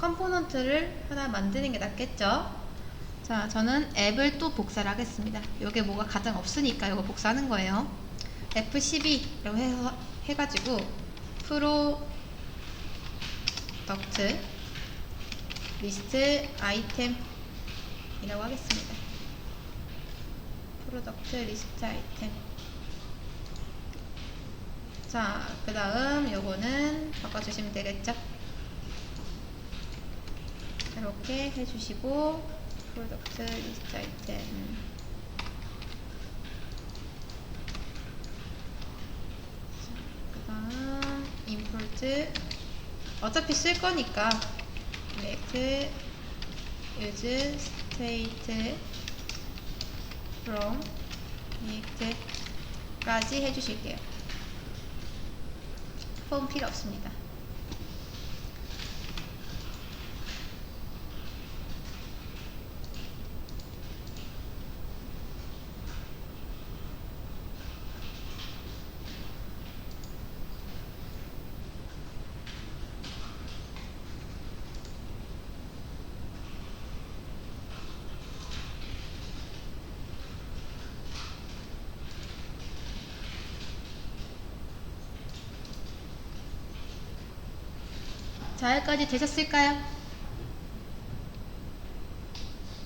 컴포넌트를 하나 만드는 게 낫겠죠? 자, 저는 앱을 또 복사를 하겠습니다. 요게 뭐가 가장 없으니까 이거 복사하는 거예요. F12라고 해서 해가지고 프로 덕트 리스트 아이템이라고 하겠습니다. 프로덕트 리스트 아이템. 자, 그 다음 요거는 바꿔주시면 되겠죠? 이렇게 해주시고 프로덕트 리스트 아이템. 그 다음 임포트. 어차피 쓸 거니까. Select use state from react까지 해주실게요. 폼 필요 없습니다 자, 여기까지 되셨을까요?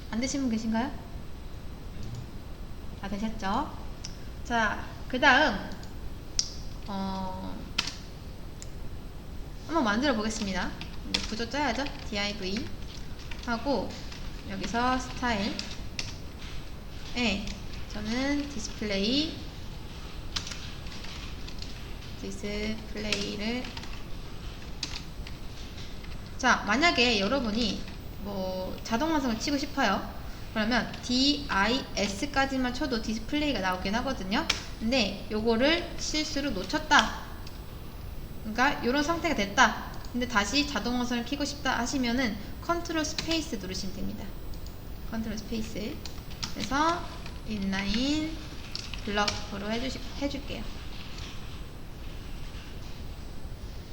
안 되신 분 계신가요? 다 되셨죠? 자, 그 다음, 어, 한번 만들어 보겠습니다. 구조 짜야죠. div 하고, 여기서 스타일, 에, 저는 디스플레이, 디스플레이를 자, 만약에 여러분이 뭐 자동 완성을 치고 싶어요. 그러면 DIS까지만 쳐도 디스플레이가 나오긴 하거든요. 근데 요거를 실수로 놓쳤다. 그러니까 이런 상태가 됐다. 근데 다시 자동 완성을 키고 싶다 하시면은 컨트롤 스페이스 누르시면 됩니다. 컨트롤 스페이스. 그래서 인라인 블럭으로 해주시, 해줄게요.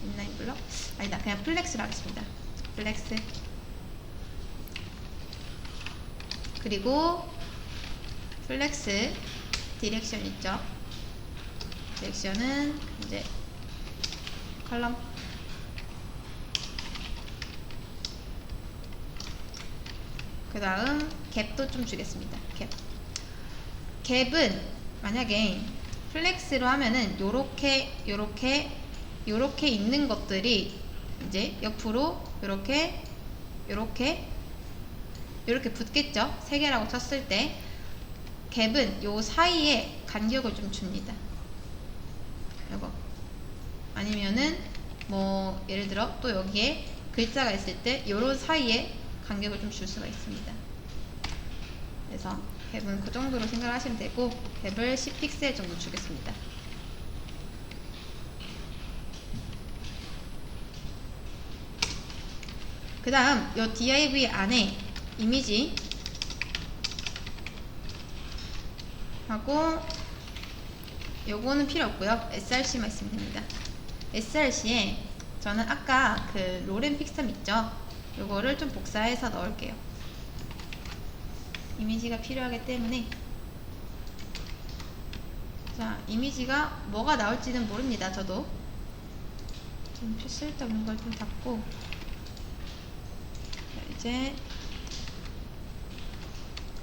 인라인 블럭? 아니다. 그냥 플렉스로 하겠습니다. 플렉스. 그리고 플렉스 디렉션 있죠? 디렉션은 이제 컬럼 그 다음 갭도 좀 주겠습니다. 갭. 갭은 만약에 플렉스로 하면은 요렇게 요렇게 요렇게 있는 것들이 이제 옆으로 요렇게 요렇게 요렇게 붙겠죠? 세 개라고 쳤을 때. 갭은 요 사이에 간격을 좀 줍니다. 요거. 아니면은 뭐 예를 들어 또 여기에 글자가 있을 때 요런 사이에 간격을 좀 줄 수가 있습니다. 그래서 갭은 그 정도로 생각을 하시면 되고 갭을 10픽셀 정도 주겠습니다 그 다음 요 div 안에 이미지 하고 요거는 필요 없고요. Src만 있으면 됩니다. Src에 저는 아까 그 로렌 픽섬 있죠? 요거를 좀 복사해서 넣을게요. 이미지가 필요하기 때문에. 자 이미지가 뭐가 나올지는 모릅니다 저도. 좀 쓸데없는 걸 좀 닫고 자, 이제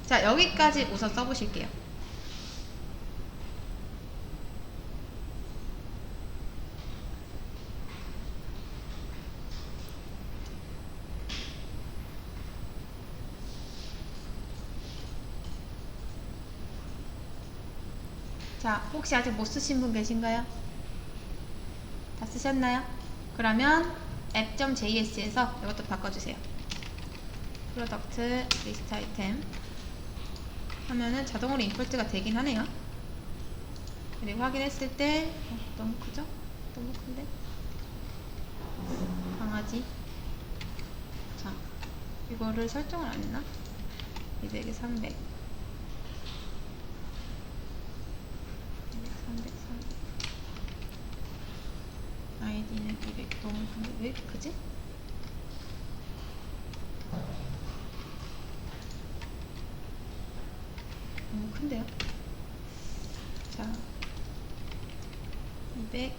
자 여기까지 우선 써보실게요. 자, 혹시 아직 못 쓰신 분 계신가요? 다 쓰셨나요? 그러면 app.js에서 이것도 바꿔주세요. 프로덕트 리스트 아이템 하면은 자동으로 임포트가 되긴 하네요. 그리고 확인했을 때 어, 너무 크죠? 너무 큰데? 강아지 자 이거를 설정을 안 했나? 200에 300 300, 300 아이디는 200 너무 큰데 왜 이렇게 크지? 큰데요? 자, 200.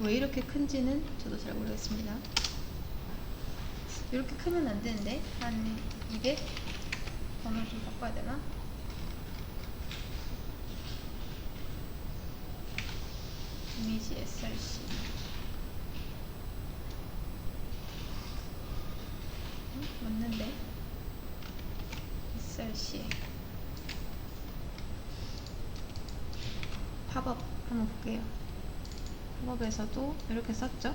왜 이렇게 큰지는 저도 잘 모르겠습니다. 이렇게 크면 안 되는데 한 200? 번호 좀 바꿔야 되나? 이미지 SRC 응? 맞는데 SRC 팝업 한번 볼게요. 팝업에서도 이렇게 썼죠?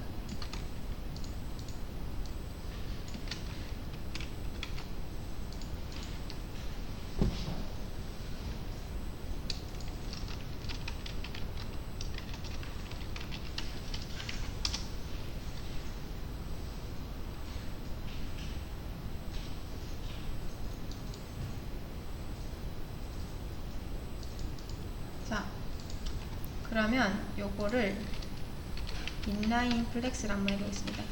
자 그러면 요거를 인라인 플렉스를 한번 해보겠습니다.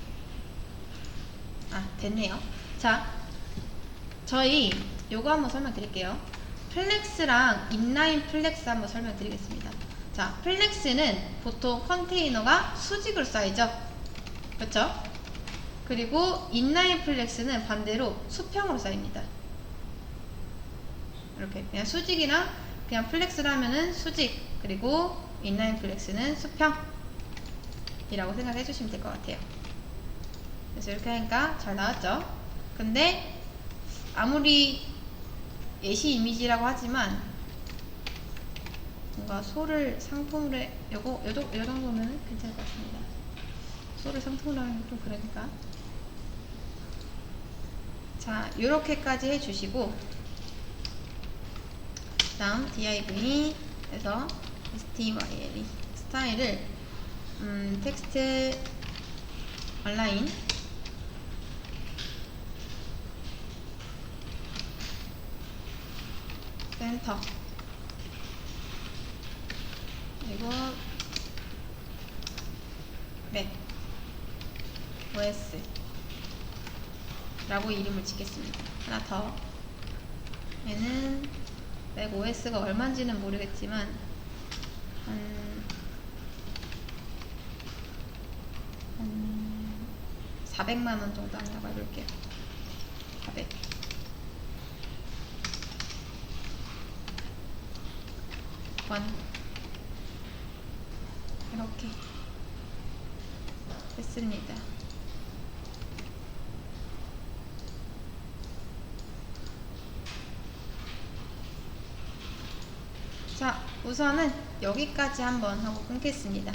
아 됐네요. 자 저희 요거 한번 설명드릴게요. 플렉스랑 인라인 플렉스 한번 설명드리겠습니다. 자 플렉스는 보통 컨테이너가 수직으로 쌓이죠? 그렇죠? 그리고 인라인 플렉스는 반대로 수평으로 쌓입니다. 이렇게 그냥 수직이랑 그냥 플렉스를 하면은 수직 그리고 인라인 플렉스는 수평 이라고 생각해 주시면 될 것 같아요. 그래서 이렇게 하니까 잘 나왔죠? 근데 아무리 예시 이미지라고 하지만 뭔가 소를 상품으로 해 요거 요, 정- 요 정도면 괜찮을 것 같습니다. 소를 상품으로 하는 건좀 그러니까. 자 요렇게까지 해주시고 다음 div 에서 style 스타일을 음, 텍스트 얼라인. 센터. 그리고 맥 OS 라고 이름을 짓겠습니다. 하나 더. 얘는 맥 OS가 얼마인지는 모르겠지만 한, 한 400만 원 정도 한다고 해볼게요. 400. 원 이렇게 했습니다. 자, 우선은 여기까지 한번 하고 끊겠습니다.